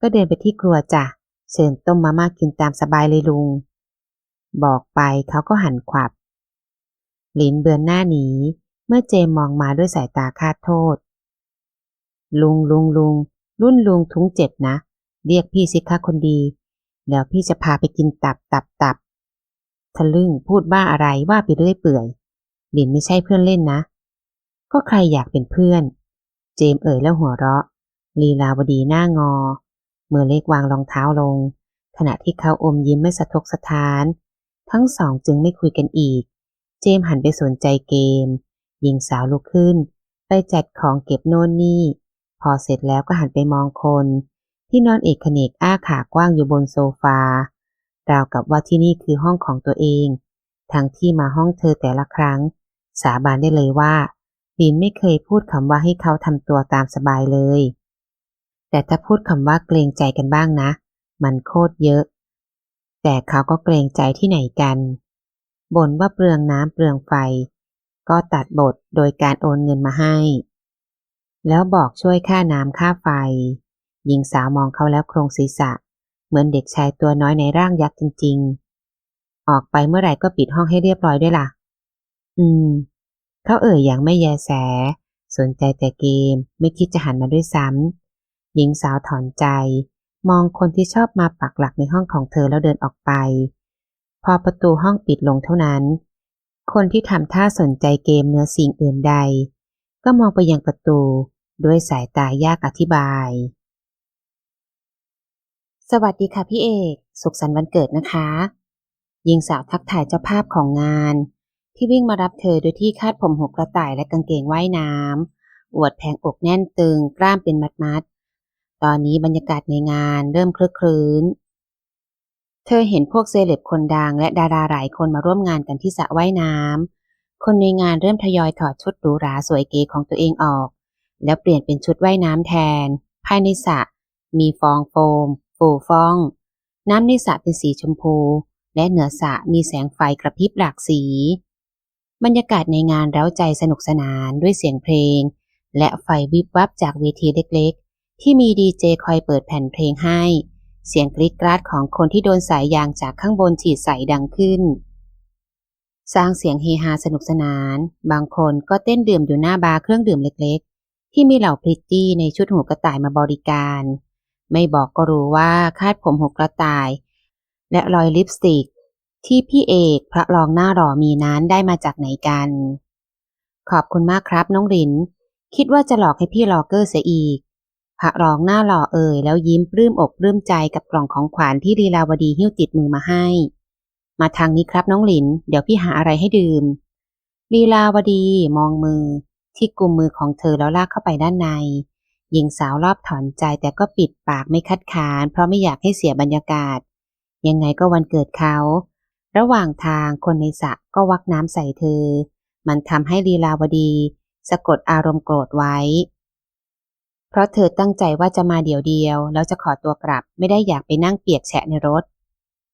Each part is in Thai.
ก็เดินไปที่ครัวจ้ะเชิญต้มมาม่ากินตามสบายเลยลุง บอกไปเขาก็หันขวับ ลินเบือนหน้าหนี เมื่อเจมมองมาด้วยสายตาคาดโทษ ลุงลุงลุงรุ่นลุงทุงเจ็บนะ เรียกพี่สิคะคนดี แล้วพี่จะพาไปกินตับตับตับทะลึ่งพูดบ้าอะไรว่าไปเรื่อยเปื่อยลินไม่ใช่เพื่อนเล่นนะ ก็ใครอยากเป็นเพื่อน เจมเอ่ยแล้วหัวเราะ ลีลาวดีหน้างอ เมื่อเล็กวางรองเท้าลง ขณะที่เขาอมยิ้มไม่สะทกสะท้าน ทั้งสองจึงไม่คุยกันอีก เจมหันไปสนใจเกม หญิงสาวลุกขึ้น ไปจัดของเก็บโน่นนี่ พอเสร็จแล้วก็หันไปมองคน ที่นอนเอกเขนกอ้าขากว้างอยู่บนโซฟาราวกับว่าที่นี่คือห้องของตัวเอง ทั้งที่มาห้องเธอแต่ละครั้ง สาบานได้เลยว่าลินไม่เคยพูดคำว่าให้เขาทำตัวตามสบายเลย แต่ถ้าพูดคำว่าเกรงใจกันบ้างนะ มันโคตรเยอะ แต่เขาก็เกรงใจที่ไหนกันบ่นว่าเปลืองน้ำเปลืองไฟ ก็ตัดบทโดยการโอนเงินมาให้ แล้วบอกช่วยค่าน้ำค่าไฟ หญิงสาวมองเขาแล้วโครงศีรษะ เหมือนเด็กชายตัวน้อยในร่างยักษ์จริง ๆ ออกไปเมื่อไหร่ก็ปิดห้องให้เรียบร้อยด้วยล่ะ อืม เขาเอ่ยอย่างไม่แยแส สนใจแต่เกม ไม่คิดจะหันมาด้วยซ้ำ หญิงสาวถอนใจ มองคนที่ชอบมาปักหลักในห้องของเธอแล้วเดินออกไป พอประตูห้องปิดลงเท่านั้น คนที่ทำท่าสนใจเกมเนื้อสิ่งอื่นใด ก็มองไปยังประตูด้วยสายตายากอธิบาย สวัสดีค่ะพี่เอก สุขสันต์วันเกิดนะคะหญิงสาวทักทายเจ้าภาพของงาน ที่วิ่งมารับเธอโดยที่คาดผมหกกระต่ายและกางเกงว่ายน้ำอวดแผงอกแน่นตึงกล้ามเป็นมัดๆ ตอนนี้บรรยากาศในงานเริ่มคลึกครื้น เธอเห็นพวกเซเลบคนดังและดาราหลายคนมาร่วมงานกันที่สระว่ายน้ำ คนในงานเริ่มทยอยถอดชุดหรูหราสวยเก๋ของตัวเองออก แล้วเปลี่ยนเป็นชุดว่ายน้ำแทน ภายในสระมีฟองโฟมฟูฟอง น้ำในสระเป็นสีชมพู และเหนือสระมีแสงไฟกระพริบหลากสี บรรยากาศในงานเร้าใจสนุกสนานด้วยเสียงเพลง และไฟวิบวับจากเวทีเล็กๆ ที่มีดีเจคอยเปิดแผ่นเพลงให้ เสียงกรีดกราดของคนที่โดนสายยางจากข้างบนฉีดใส่ดังขึ้น สร้างเสียงเฮฮาสนุกสนาน บางคนก็เต้นดื่มอยู่หน้าบาร์เครื่องดื่มเล็กๆ ที่มีเหล่าพริตตี้ในชุดหูกระต่ายมาบริการ ไม่บอกก็รู้ว่าคาดผมหกกระต่าย และรอยลิปสติก ที่พี่เอกพระรองหน้าหล่อมีนั้นได้มาจากไหนกัน ขอบคุณมากครับน้องริน คิดว่าจะหลอกให้พี่ลอเกอร์เสียอีก พระรองหน้าหล่อเอ่ยแล้วยิ้มปลื้มอกปลื้มใจกับกล่องของขวัญที่ลีลาวดีหิ้วติดมือมาให้ มาทางนี้ครับน้องหลิน เดี๋ยวพี่หาอะไรให้ดื่ม ลีลาวดีมองมือ ที่กุมมือของเธอแล้วลากเข้าไปด้านใน หญิงสาวรอบถอนใจแต่ก็ปิดปากไม่คัดค้าน เพราะไม่อยากให้เสียบรรยากาศ ยังไงก็วันเกิดเขา ระหว่างทางคนในสระก็วักน้ำใส่เธอ มันทำให้ลีลาวดี สะกดอารมณ์โกรธไว้ เพราะเธอตั้งใจว่าจะมาเดี๋ยวเดียวแล้วจะขอตัวกลับไม่ได้อยากไปนั่งเปียกแฉะในรถ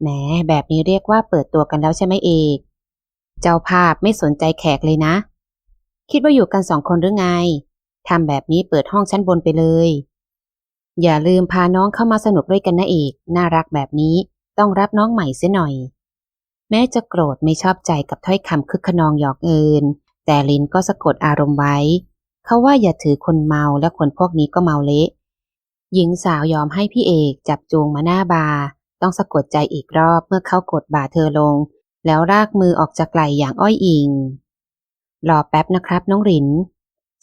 แหมแบบนี้เรียกว่าเปิดตัวกันแล้วใช่ไหมเอกเจ้าภาพไม่สนใจแขกเลยนะ คิดว่าอยู่กันสองคนหรือไงทำแบบนี้เปิดห้องชั้นบนไปเลย อย่าลืมพาน้องเข้ามาสนุกด้วยกันนะเอกน่ารักแบบนี้ต้องรับน้องใหม่เสียหน่อย แม้จะโกรธไม่ชอบใจกับถ้อยคำคึกขนองหยอกเอินแต่ลินก็สะกดอารมณ์ไว้ เขาว่าอย่าถือคนเมาและคนพวกนี้ก็เมาเละ หญิงสาวยอมให้พี่เอกจับจูงมาหน้าบาร์ต้องสะกดใจอีกรอบเมื่อเขากดบ่าเธอลง แล้วรากมือออกจากไหล่อย่างอ้อยอิง รอแป๊บนะครับน้องริน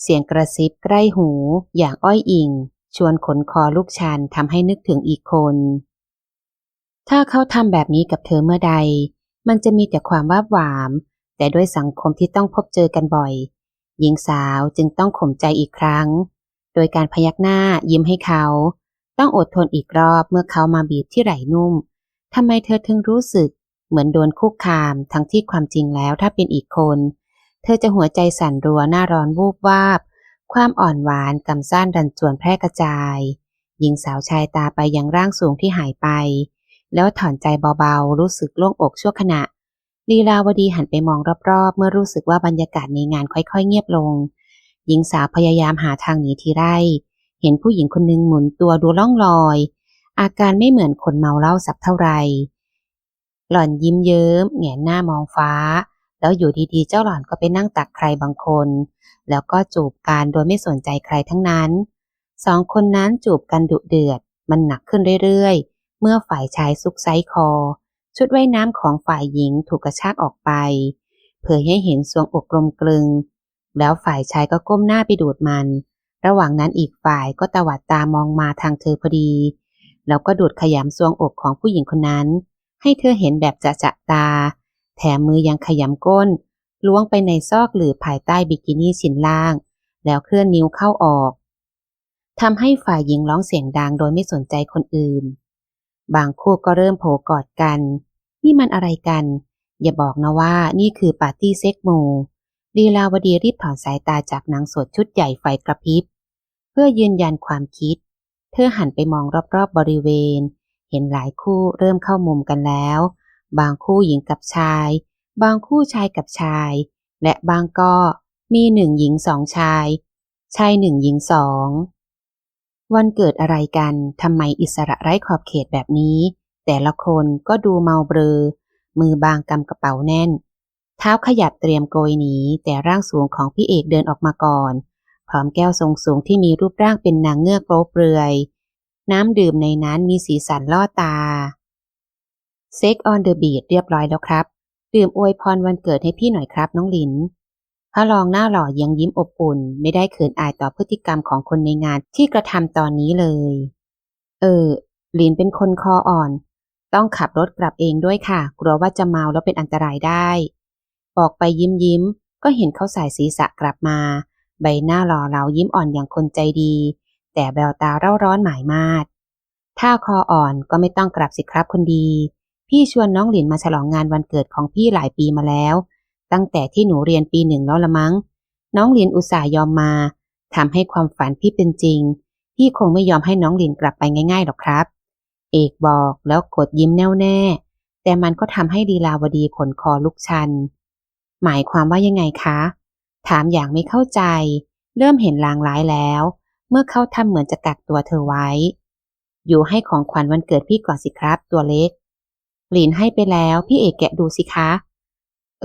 เสียงกระซิบใกล้หูอย่างอ้อยอิง ชวนขนคอลูกชันทำให้นึกถึงอีกคน ถ้าเขาทำแบบนี้กับเธอเมื่อใด มันจะมีแต่ความว่าหวาม แต่ด้วยสังคมที่ต้องพบเจอกันบ่อย หญิงสาวจึงต้องข่มใจอีกครั้ง โดยการพยักหน้ายิ้มให้เขา ต้องอดทนอีกรอบเมื่อเขามาบีบที่ไหล่นุ่มทำไมเธอถึงรู้สึกเหมือนโดนคุกคามทั้งที่ความจริงแล้วถ้าเป็นอีกคน เธอจะหัวใจสั่นรัวหน้าร้อนวูบวาบ ความอ่อนหวานกำซ่านดันจวนแพร่กระจาย หญิงสาวชายตาไปยังร่างสูงที่หายไป แล้วถอนใจเบาๆ รู้สึกโล่งอกชั่วขณะ ลีลาวดีหันไปมองรอบๆ เมื่อรู้สึกว่าบรรยากาศในงานค่อยๆ เงียบลง หญิงสาวพยายามหาทางหนีทีไรเห็นผู้หญิงคนหนึ่งหมุนตัวดูล่องลอย อาการไม่เหมือนคนเมาเหล้าสักเท่าไหร่หล่อนยิ้มเยิ้มแงนหน้ามองฟ้า แล้วอยู่ดีๆ เจ้าหล่อนก็ไปนั่งตักใครบางคน แล้วก็จูบกันโดยไม่สนใจใครทั้งนั้น สองคนนั้นจูบกันดุเดือด มันหนักขึ้นเรื่อยๆ เมื่อฝ่ายชายซุกไซคอ ชุดว่ายน้ำของฝ่ายหญิงถูกกระชากออกไปเผยให้เห็นทรวงอกกลมกลึง แล้วฝ่ายชายก็ก้มหน้าไปดูดมัน ระหว่างนั้นอีกฝ่ายก็ตวัดตามองมาทางเธอพอดี แล้วก็ดูดขยำทรวงอกของผู้หญิงคนนั้น ให้เธอเห็นแบบจะจะตา แถมมือยังขยำก้น ล้วงไปในซอกหรือภายใต้บิกินี่ชิ้นล่าง แล้วเคลื่อนนิ้วเข้าออกทำให้ฝ่ายหญิงร้องเสียงดังโดยไม่สนใจคนอื่น บางคู่ก็เริ่มโผกอดกัน นี่มันอะไรกัน อย่าบอกนะว่านี่คือปาร์ตี้เซ็กโมลีลาวดีรีบถอนสายตาจากนางสวดชุดใหญ่ไฟกระพริบ เพื่อยืนยันความคิด เธอหันไปมองรอบๆบบริเวณ เห็นหลายคู่เริ่มเข้ามุมกันแล้ว บางคู่หญิงกับชาย บางคู่ชายกับชาย และบางก็มีหนึ่งหญิงสองชาย ชายหนึ่งหญิงสอง วันเกิดอะไรกันทำไมอิสระไร้ขอบเขตแบบนี้ แต่ละคนก็ดูเมาเบลอมือบางกำกระเป๋าแน่น เท้าขยับเตรียมโกยหนี แต่ร่างสูงของพี่เอกเดินออกมาก่อน พร้อมแก้วทรงสูงที่มีรูปร่างเป็นนางเงือกโป๊เปลือย น้ำดื่มในนั้นมีสีสันล่อตาเซ็กออนเดอะบีดเรียบร้อยแล้วครับ ดื่มอวยพรวันเกิดให้พี่หน่อยครับน้องหลิน พระรองหน้าหล่อยังยิ้มอบอุ่น ไม่ได้เขินอายต่อพฤติกรรมของคนในงานที่กระทำตอนนี้เลย เออหลินเป็นคนคออ่อน ต้องขับรถกลับเองด้วยค่ะ กลัวว่าจะเมาแล้วเป็นอันตรายได้ บอกไปยิ้มยิ้ม ก็เห็นเขาสายศีรษะกลับมา ใบหน้าหล่อเหลายิ้มอ่อนอย่างคนใจดี แต่แววตาเร่าร้อนหมายมาดถ้าคออ่อนก็ไม่ต้องกลับสิครับคนดี พี่ชวนน้องหลินมาฉลองงานวันเกิดของพี่หลายปีมาแล้ว ตั้งแต่ที่หนูเรียนปีหนึ่งแล้วละมั้ง น้องหลินอุตส่าห์ยอมมาทำให้ความฝันพี่เป็นจริง พี่คงไม่ยอมให้น้องหลินกลับไปง่ายๆหรอกครับ เอกบอกแล้วกดยิ้มแน่วแน่ แต่มันก็ทำให้ดีลาวดีขนคอลุกชัน หมายความว่ายังไงคะ ถามอย่างไม่เข้าใจ เริ่มเห็นลางร้ายแล้ว เมื่อเขาทำเหมือนจะกักตัวเธอไว้ อยู่ให้ของขวัญวันเกิดพี่ก่อนสิครับ ตัวเล็กหลินให้ไปแล้วพี่เอกแกะดูสิคะ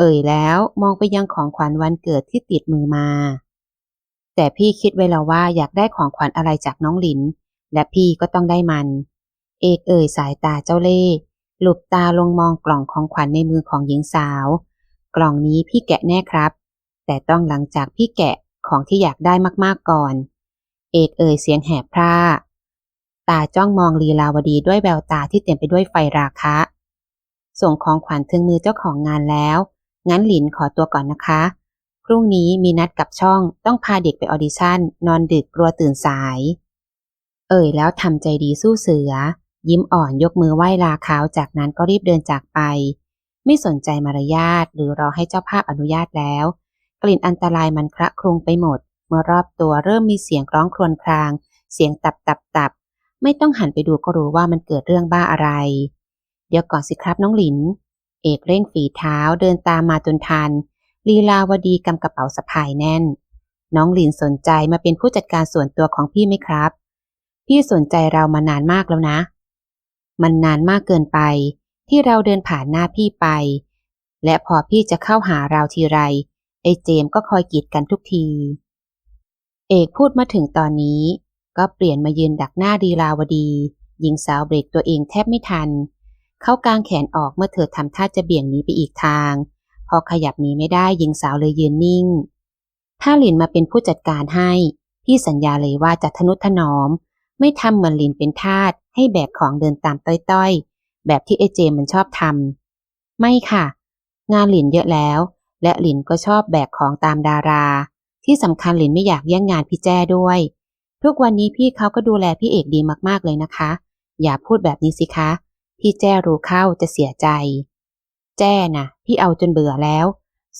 เอ่ยแล้วมองไปยังของขวัญวันเกิดที่ติดมือมา แต่พี่คิดไว้แล้วว่าอยากได้ของขวัญอะไรจากน้องหลิน และพี่ก็ต้องได้มัน เอกเอ่ยสายตาเจ้าเล่ห์หลุบตาลงมองกล่องของขวัญในมือของหญิงสาว กล่องนี้พี่แกะแน่ครับ แต่ต้องหลังจากพี่แกะของที่อยากได้มากๆก่อน เอกเอ่ยเสียงแหบพร่าตาจ้องมองลีลาวดีด้วยแววตาที่เต็มไปด้วยไฟราคะ ส่งของขวัญถึงมือเจ้าของงานแล้ว งั้นหลินขอตัวก่อนนะคะ พรุ่งนี้มีนัดกับช่องต้องพาเด็กไปออดิชั่น นอนดึกกลัวตื่นสาย เอ่ยแล้วทำใจดีสู้เสือ ยิ้มอ่อนยกมือไหว้ลาเขาจากนั้นก็รีบเดินจากไป ไม่สนใจมารยาทหรือรอให้เจ้าภาพอนุญาตแล้ว กลิ่นอันตรายมันคระคลุงไปหมด เมื่อรอบตัวเริ่มมีเสียงร้องครวญคราง เสียงตับตับตับไม่ต้องหันไปดูก็รู้ว่ามันเกิดเรื่องบ้าอะไร เดี๋ยวก่อนสิครับน้องหลิน เอกเร่งฝีเท้าเดินตามมาจนทัน ลีลาวดีกำกระเป๋าสะพายแน่น น้องหลินสนใจมาเป็นผู้จัดการส่วนตัวของพี่ไหมครับ พี่สนใจเรามานานมากแล้วนะ มันนานมากเกินไป ที่เราเดินผ่านหน้าพี่ไป และพอพี่จะเข้าหาเราทีไร ไอ้เจมส์ก็คอยกีดกันทุกที เอกพูดมาถึงตอนนี้ ก็เปลี่ยนมายืนดักหน้าดีลาวดี หญิงสาวเบรกตัวเองแทบไม่ทัน เขากางแขนออกเมื่อเธอทำท่าจะเบี่ยงหนีไปอีกทาง พอขยับหนีไม่ได้หญิงสาวเลยยืนนิ่ง ถ้าหลินมาเป็นผู้จัดการให้ พี่สัญญาเลยว่าจะทนุถนอม ไม่ทำเหมือนหลินเป็นทาสให้แบกของเดินตามต้อยๆ แบบที่ไอเจมมันชอบทำไม่ค่ะ งานหลินเยอะแล้ว และหลินก็ชอบแบกของตามดารา ที่สำคัญหลินไม่อยากแย่งงานพี่แจ้ด้วย ทุกวันนี้พี่เขาก็ดูแลพี่เอกดีมากๆเลยนะคะ อย่าพูดแบบนี้สิคะ พี่แจ้รู้เข้าจะเสียใจ แจ้น่ะ พี่เอาจนเบื่อแล้ว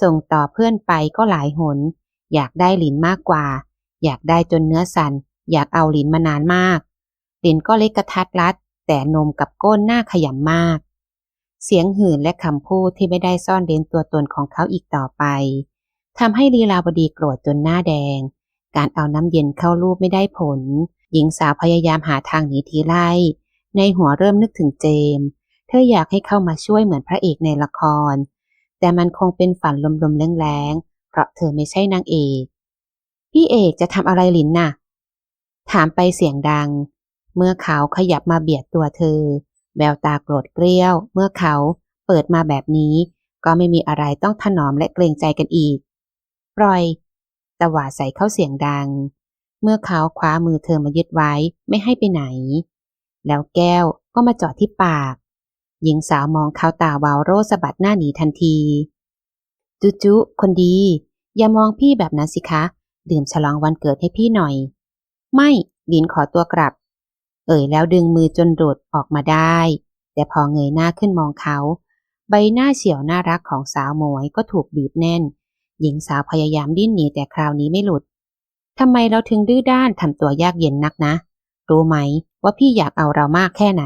ส่งต่อเพื่อนไปก็หลายหน อยากได้หลินมากกว่า อยากได้จนเนื้อสัน อยากเอาหลินมานานมาก หลินก็เล็กกระทัดรัด แต่นมกับก้นหน้าขยำมาก เสียงหื่นและคำพูดที่ไม่ได้ซ่อนเร้นตัวตนของเขาอีกต่อไปทำให้ลีลาวดีโกรธจนหน้าแดง การเอาน้ำเย็นเข้ารูปไม่ได้ผล หญิงสาวพยายามหาทางหนีทีไล่ ในหัวเริ่มนึกถึงเจมส์เธออยากให้เข้ามาช่วยเหมือนพระเอกในละคร แต่มันคงเป็นฝันลมๆแรงๆ เพราะเธอไม่ใช่นางเอก พี่เอกจะทำอะไรลินน่ะ ถามไปเสียงดัง เมื่อเขาขยับมาเบียดตัวเธอ แววตาโกรธเกรี้ยว เมื่อเขาเปิดมาแบบนี้ ก็ไม่มีอะไรต้องถนอมและเกรงใจกันอีก ปล่อยตวาดใส่เข้าเสียงดัง เมื่อเขาคว้ามือเธอมายึดไว้ไม่ให้ไปไหน แล้วแก้วก็มาจอดที่ปาก หญิงสาวมองเขาตาวาวโรสะบัดหน้าหนีทันที จุจุคนดี อย่ามองพี่แบบนั้นสิคะ ดื่มฉลองวันเกิดให้พี่หน่อย ไม่ลินขอตัวกลับ เอ่ยแล้วดึงมือจนหลุดออกมาได้ แต่พอเงยหน้าขึ้นมองเขา ใบหน้าเฉียวน่ารักของสาวหมวยก็ถูกบีบแน่น หญิงสาวพยายามดิ้นหนีแต่คราวนี้ไม่หลุดทำไมเราถึงดื้อด้านทำตัวยากเย็นนักนะ รู้ไหม ว่าพี่อยากเอาเรามากแค่ไหน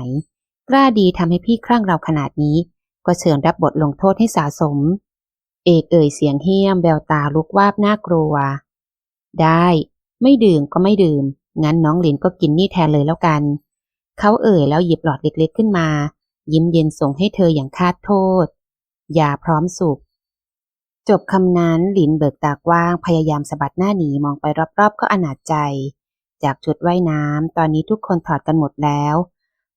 กล้าดีทำให้พี่คลั่งเราขนาดนี้ ก็เชิญรับบทลงโทษให้สาสม เอกเอ่ยเสียงเฮี้ยมแววตาลุกวาบน่ากลัว ได้ ไม่ดื่มก็ไม่ดื่ม งั้นน้องหลินก็กินนี่แทนเลยแล้วกัน เขาเอ่ยแล้วหยิบหลอดเล็กๆขึ้นมา ยิ้มเย็นส่งให้เธออย่างคาดโทษ อย่าพร้อมสุขจบคำนั้นหลินเบิกตากว้างพยายามสะบัดหน้าหนีมองไปรอบๆก็อนาจใจ จากชุดว่ายน้ำ ตอนนี้ทุกคนถอดกันหมดแล้ว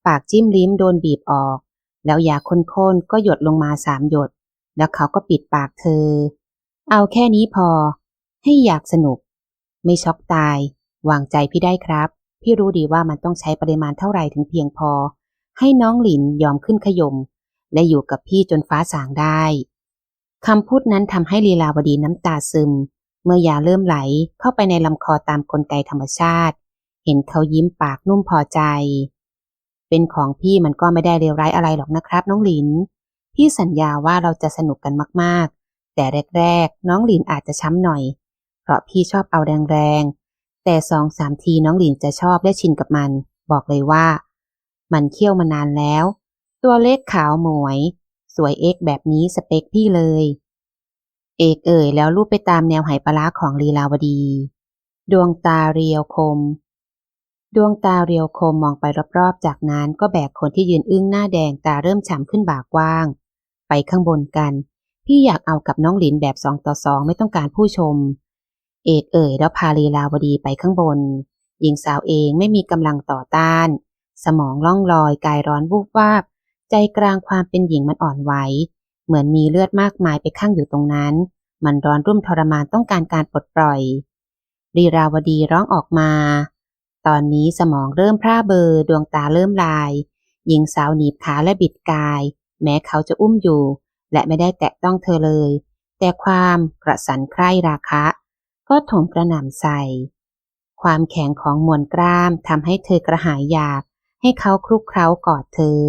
ปากจิ้มลิ้มโดนบีบออก แล้วยาข้นๆก็หยดลงมาสามหยด แล้วเขาก็ปิดปากเธอ เอาแค่นี้พอ ให้อยากสนุก ไม่ช็อกตาย วางใจพี่ได้ครับ พี่รู้ดีว่ามันต้องใช้ปริมาณเท่าไหร่ถึงเพียงพอ ให้น้องหลินยอมขึ้นขยม และอยู่กับพี่จนฟ้าสางได้คำพูดนั้นทำให้ลีลาวดีน้ำตาซึม เมื่อยาเริ่มไหลเข้าไปในลำคอตามกลไกธรรมชาติ เห็นเขายิ้มปากนุ่มพอใจ เป็นของพี่มันก็ไม่ได้เลวร้ายอะไรหรอกนะครับ น้องหลิน พี่สัญญาว่าเราจะสนุกกันมากๆ แต่แรกๆ น้องหลินอาจจะช้ำหน่อย เพราะพี่ชอบเอาแรงๆ แต่สองสามทีน้องหลินจะชอบและชินกับมัน บอกเลยว่า มันเคี่ยวมานานแล้ว ตัวเล็กขาวหมวย สวยเอกแบบนี้สเปคพี่เลย เอกเอ่ยแล้วลูบไปตามแนวไหปลาของลีลาวดี ดวงตาเรียวคม ดวงตาเรียวคมมองไปรอบๆ จากนั้นก็แบกคนที่ยืนอึ้งหน้าแดงตาเริ่มฉ่ำขึ้นบากว้าง ไปข้างบนกัน พี่อยากเอากับน้องหลินแบบสองต่อสองไม่ต้องการผู้ชม เอกเอ่ยแล้วพาลีลาวดีไปข้างบนหญิงสาวเองไม่มีกำลังต่อต้าน สมองล่องลอยกายร้อนวูบวาบ ใจกลางความเป็นหญิงมันอ่อนไหว เหมือนมีเลือดมากมายไปข้างอยู่ตรงนั้น มันร้อนรุ่มทรมานต้องการการปลดปล่อยลีราวดีร้องออกมา ตอนนี้สมองเริ่มพร่าเบลอดวงตาเริ่มลาย หญิงสาวหนีบขาและบิดกาย แม้เขาจะอุ้มอยู่ และไม่ได้แตะต้องเธอเลย แต่ความกระสันใคร่ราคะ ก็ถมกระหน่ำใส่ ความแข็งของมวลกล้ามทำให้เธอกระหายอยาก ให้เขาคลุกเคล้ากอดเธอ